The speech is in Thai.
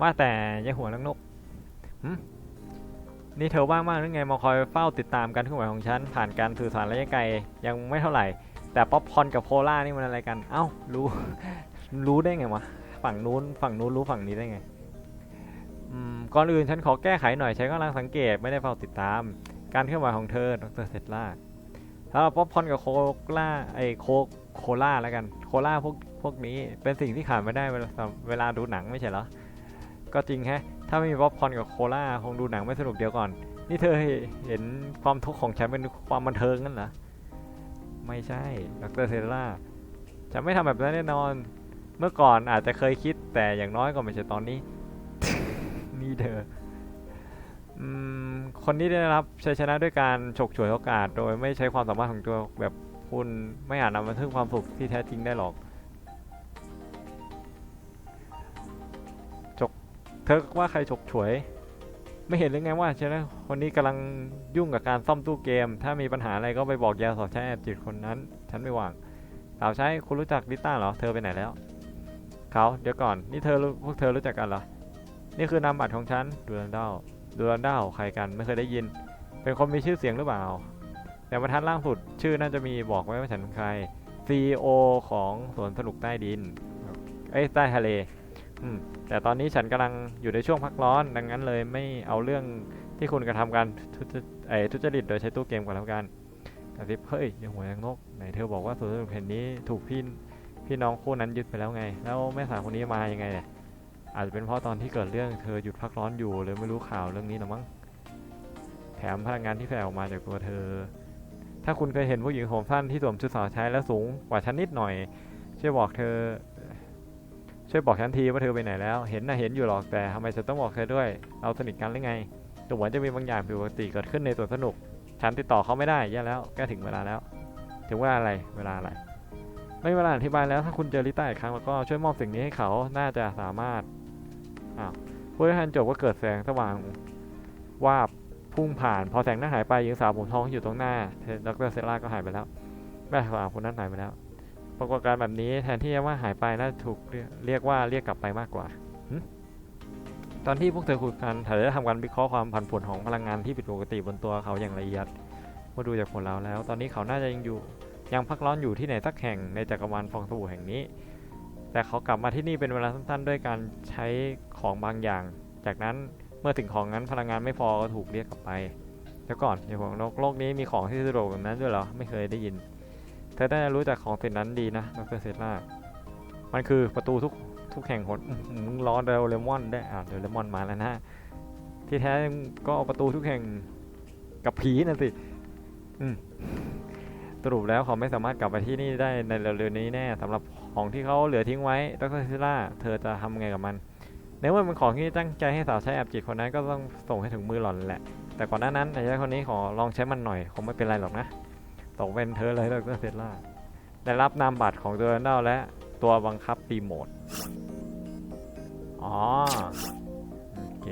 ว่าแต่ยายหัวนักนกนี่เธอว่างมากหรือไงมาคอยเฝ้าติดตามการเคลื่อนไหวของฉัน ผ่านการสื่อสารระยะไกลยังไม่เท่าไหร่ แต่ป๊อปคอนกับโคล่านี่มันอะไรกัน เอ้ารู้ รู้ได้ไงวะฝั่งนู้นฝั่งนู้นรู้ฝั่งนี้ได้ไงก่อนอื่นฉันขอแก้ไขหน่อยฉันกำลังสังเกตไม่ได้เฝ้าติดตาม การเคลื่อนไหวของเธอดรเซตล่าถ้าป๊อปคอนกับโคล่าไอโคโคลาแล้วกัน โคล่าพวกพวกนี้เป็นสิ่งที่ขาดไม่ได้เวลาเวลาดูหนังไม่ใช่เหรอ ก็จริงแฮะ ถ้าไม่มีป๊อปคอนกับโคลาคงดูหนังไม่สนุกเดียวก่อน นี่เธอเห็นความทุกข์ของฉันเป็นความบันเทิงนั่นเหรอ ไม่ใช่ ดรเซล่าจะไม่ทำแบบนั้นแน่นอน เมื่อก่อนอาจจะเคยคิดแต่อย่างน้อยก็ไม่ใช่ตอนนี้ นี่เธอคนที่ได้รับชัยชนะด้วยการฉกฉวยโอกาส โดยไม่ใช้ความสามารถของตัวแบบคุณไม่อาจนำมาซึ่งความสุขที่แท้จริงได้หรอก ธอว่าใครฉกฉวย ไม่เห็นหรือไงว่าใช่ไหมคนนี้กำลังยุ่งกับการซ่อมตู้เกม ถ้ามีปัญหาอะไรก็ไปบอกยาสอบใช้แอบจิตคนนั้น ฉันไม่ว่างสาวใช้คุณรู้จักลิต้าเหรอ เธอไปไหนแล้ว เขาเดี๋ยวก่อน นี่เธอพวกเธอรู้จักกันเหรอ นี่คือนามบัตรของฉันดูรันดาดูรันดาใครกันไม่เคยได้ยิน เป็นคนมีชื่อเสียงหรือเปล่า แต่บรรทัดล่างสุดชื่อน่าจะมีบอกไว้ว่าฉันใคร CEO ของสวนสนุกใต้ดิน เอ้ยใต้ทะเล แต่ตอนนี้ฉันกำลังอยู่ในช่วงพักร้อน ดังนั้นเลยไม่เอาเรื่องที่คุณกระทำการทุจริตโดยใช้ตู้เกมกันแล้วกันกระซิบเฮ้ยยังหัวยังนกไหนเธอบอกว่าสวนสนุกแห่งนี้ถูกพี่พี่น้องคู่นั้นยึดไปแล้วไง แล้วแม่สาวคนนี้มายังไงเนี่ยอาจจะเป็นเพราะตอนที่เกิดเรื่องเธอหยุดพักร้อนอยู่เลยไม่รู้ข่าวเรื่องนี้หรอมั้งแถมพลังงานที่แผ่ออกมาจากตัวเธอ ถ้าคุณเคยเห็นผู้หญิงผมสั้นที่สวมชุดสาวใช้และสูงกว่าฉันนิดหน่อยช่วยบอกเธอ ช่วยบอกฉันทีว่าเธอไปไหนแล้ว เห็นนะเห็นอยู่หรอกแต่ทำไมจะต้องบอกเธอด้วย เราสนิทกันหรือไงดูเหมือนจะมีบางอย่างผิดปกติเกิดขึ้นในสวนสนุก ฉันติดต่อเขาไม่ได้แย่แล้วใกล้ถึงเวลาแล้ว ถึงเวลาอะไร เวลาอะไร ไม่เวลาอธิบายแล้วถ้าคุณเจอลิต้าอีกครั้งแล้วก็ช่วยมอบสิ่งนี้ให้เขา น่าจะสามารถ อ้าวพูดให้ทันจบก็เกิดแสงสว่างวาบพุ่งผ่าน พอแสงนั้นหายไปหญิงสาวผมทองอยู่ตรงหน้าดรเซล่าก็หายไปแล้วแม่สาวคนนั้นหายไปแล้ว ปรากฏการณ์แบบนี้แทนที่จะว่าหายไปน่าถูกเรียกว่าเรียกกลับไปมากกว่า ตอนที่พวกเธอคุยกันเธอได้ทำการวิเคราะห์ความผันผวนของพลังงานที่ผิดปกติบนตัวเขาอย่างละเอียด เมื่อดูจากผลแล้วแล้ว ตอนนี้เขาน่าจะยังอยู่ยังพักร้อนอยู่ที่ไหนสักแห่งในจักรวาลฟองสบู่แห่งนี้ แต่เขากลับมาที่นี่เป็นเวลาสั้นๆ ด้วยการใช้ของบางอย่าง จากนั้นเมื่อถึงของนั้นพลังงานไม่พอก็ถูกเรียกกลับไป แล้วก่อนในของโลกโลกนี้มีของที่สะดวกแบบนั้นด้วยเหรอ ไม่เคยได้ยิน ธอได้รู้จักของสิ่งนั้นดีนะดรเซตล่ามันคือประตูทุกทุกแห่งหนอื้อหือมึงรอเดลเลมอนได้อ่าเดลเลมอนมาแล้วนะที่แท้ก็ประตูทุกแห่งกับผีน่ะสิอืมสรุปแล้วเขาไม่สามารถกลับไปที่นี่ได้ในเร็วๆนี้แน่สำหรับของที่เขาเหลือทิ้งไว้ดรเซตล่าเธอจะทำไงกับมันในเมื่อมันของที่ตั้งใจให้สาวใช้แอบจิตคนนั้นก็ต้องส่งให้ถึงมือหล่อนแหละ แต่ก่อนหน้านั้นนายชายคนนี้ขอลองใช้มันหน่อยคงไม่เป็นไรหรอกนะ ตกเป็นเธอเลยดรเซล่าได้รับนามบัตรของตัวนัลและตัวบังคับตีโหมด อ๋อ โอเค